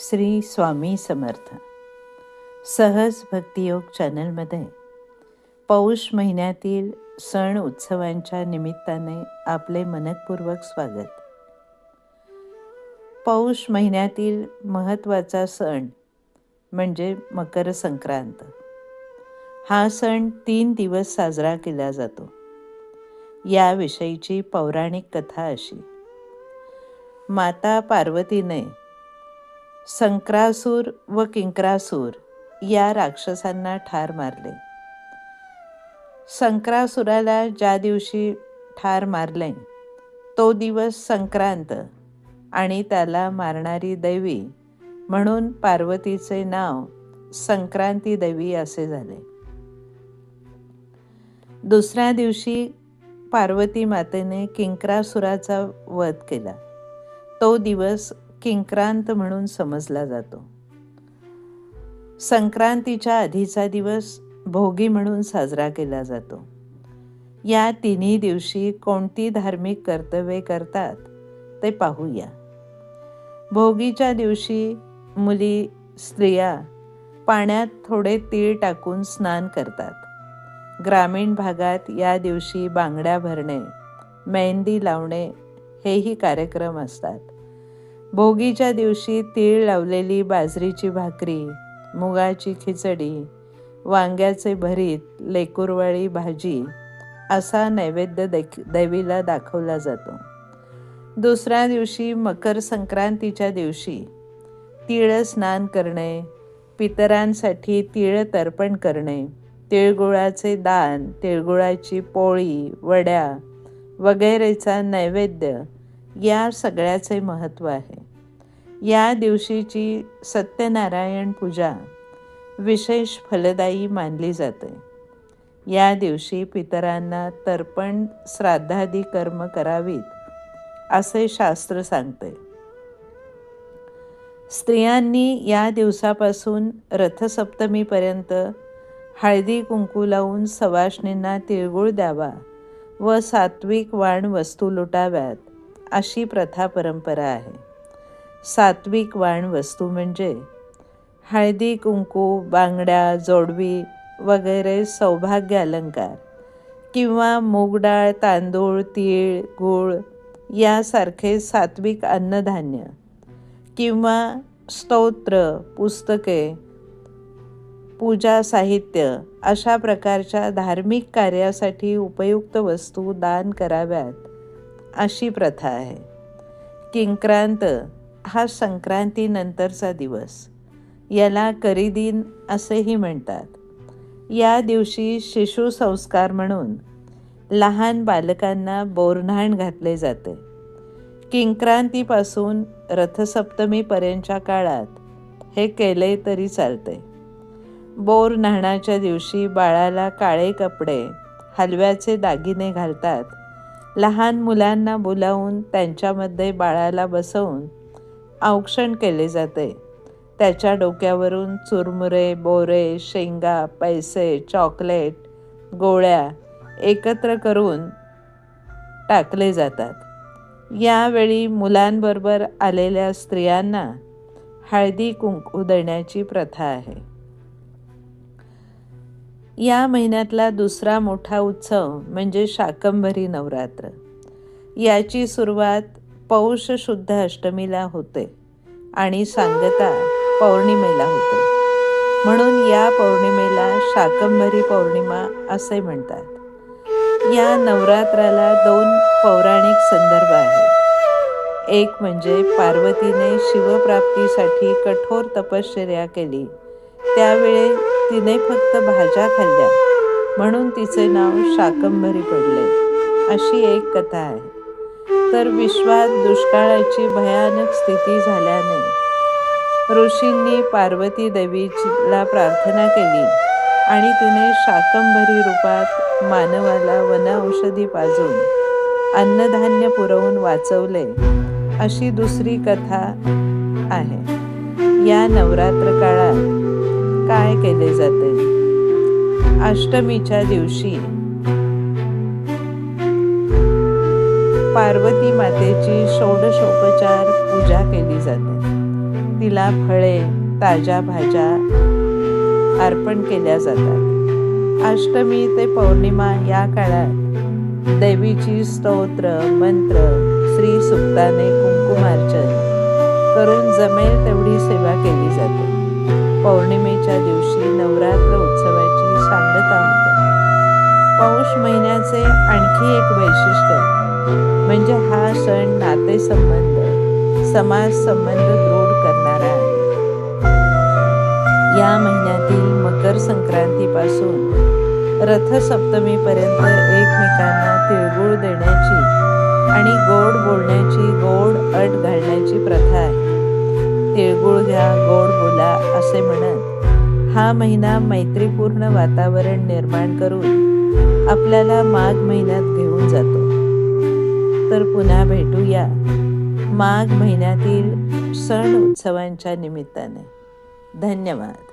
श्री स्वामी समर्थ. सहज भक्तियोग चॅनलमध्ये पौष महिन्यातील सण उत्सवांच्या निमित्ताने आपले मनपूर्वक स्वागत. पौष महिन्यातील महत्त्वाचा सण म्हणजे मकर संक्रांत. हा सण तीन दिवस साजरा केला जातो. याविषयीची पौराणिक कथा अशी. माता पार्वतीने संक्रासूर व किंक्रासूर या राक्षसांना ठार मारले. संक्रासुराला ज्या दिवशी ठार मारले तो दिवस संक्रांत आणि त्याला मारणारी दैवी म्हणून पार्वतीचे नाव संक्रांती देवी असे झाले. दुसऱ्या दिवशी पार्वती मातेने किंक्रासुराचा वध केला. तो दिवस किंक्रांत म्हणून समजला जातो. संक्रांतीच्या आधीचा दिवस भोगी म्हणून साजरा केला जातो. या तिन्ही दिवशी कोणती धार्मिक कर्तव्ये करतात ते पाहूया. भोगीच्या दिवशी मुली स्त्रिया पाण्यात थोडे तीळ टाकून स्नान करतात. ग्रामीण भागात या दिवशी बांगड्या भरणे मेहंदी लावणे हेही कार्यक्रम असतात. भोगीच्या दिवशी तीळ लावलेली बाजरीची भाकरी मुगाची खिचडी वांग्याचे भरीत लेकुरवाळी भाजी असा नैवेद्य देख देवीला दाखवला जातो. दुसऱ्या दिवशी मकर संक्रांतीच्या दिवशी तिळ स्नान करणे पितरांसाठी तिळ तर्पण करणे तिळगुळाचे दान तिळगुळाची पोळी वड्या वगैरेचा नैवेद्य या सगळ्याचे महत्त्व आहे. या दिवशीची सत्यनारायण पूजा विशेष फलदायी मानली जाते. या दिवशी पितरांना तर्पण श्राद्धादी कर्म करावीत असे शास्त्र सांगते. स्त्रियांनी या दिवसापासून रथसप्तमीपर्यंत हळदी कुंकू लावून सवाष्णींना तिळगुळ द्यावा व सात्विक वाण वस्तू लुटाव्यात. अशी प्रथा परंपरा आहे. सात्विक वाण वस्तू म्हणजे हळदी कुंकू बांगड्या जोडवी वगैरे सौभाग्य अलंकार किंवा मूगडाळ तांदूळ तीळ गूळ यासारखे सात्विक अन्नधान्य किंवा स्तोत्र पुस्तके पूजा साहित्य अशा प्रकारच्या धार्मिक कार्यासाठी उपयुक्त वस्तू दान कराव्यात. अशी प्रथा आहे. किंक्रांत हा संक्रांतीनंतरचा दिवस. याला करीदिन असेही म्हणतात. या दिवशी शिशुसंस्कार म्हणून लहान बालकांना बोरन्हाण घातले जाते. किंक्रांतीपासून रथसप्तमीपर्यंतच्या काळात हे केले तरी चालते. बोर न्हाणाच्या दिवशी बाळाला काळे कपडे हलव्याचे दागिने घालतात लहान मुलांना बोलावून त्यांच्यामध्ये बाळाला बसवून औक्षण केले जाते. त्याच्या डोक्यावरून चुरमुरे बोरे शेंगा पैसे चॉकलेट गोळ्या एकत्र करून टाकले जातात. यावेळी मुलांबरोबर आलेल्या स्त्रियांना हळदी कुंकू देण्याची प्रथा आहे. या महिन्यातला दुसरा मोठा उत्सव म्हणजे शाकंभरी नवरात्र. याची सुरुवात पौष शुद्ध अष्टमीला होते आणि सांगता पौर्णिमेला होते. म्हणून या पौर्णिमेला शाकंभरी पौर्णिमा असे म्हणतात. या नवरात्राला दोन पौराणिक संदर्भ आहेत. एक म्हणजे पार्वतीने शिवप्राप्तीसाठी कठोर तपश्चर्या केली. त्यावेळी तिने फक्त भाज्या खाल्ल्या. म्हणून तिचे नाव शाकंभरी पडले. अशी एक कथा आहे. तर विश्वात दुष्काळाची भयानक स्थिती झाल्याने ऋषींनी पार्वती देवीला प्रार्थना केली आणि तिने शाकंभरी रूपात मानवाला वनऔषधी पाजून अन्नधान्य पुरवून वाचवले अशी दुसरी कथा आहे. या नवरात्र काळात काय केले जाते? अष्टमीच्या दिवशी पार्वती मातेची षोडशोपचार पूजा केली जाते. तिला फळे ताज्या भाज्या अर्पण केल्या जातात. अष्टमी ते पौर्णिमा या काळात देवीची स्तोत्र मंत्र श्री सुक्ताने कुंकुमार्चन करून जमेल तेवढी सेवा केली जाते. पौर्णिमेच्या दिवशी नवरात्र उत्सवाची सांगता होते. पौष महिन्याचे आणखी एक वैशिष्ट्य म्हणजे हा सण नातेसंबंध समाज संबंध दृढ करणारा आहे. या महिन्यातील मकर संक्रांतीपासून रथसप्तमीपर्यंत एकमेकांना तिळगुळ देण्याची आणि गोड बोलण्याची गोड अट घालण्याची प्रथा आहे. तिळगुळ घ्या गोड बोला असे म्हणत हा महिना मैत्रीपूर्ण वातावरण निर्माण करून आपल्याला माघ महिन्यात घेऊन जातो. तर पुन्हा भेटूया माघ महिन्यातील सण उत्सवांच्या निमित्ताने. धन्यवाद.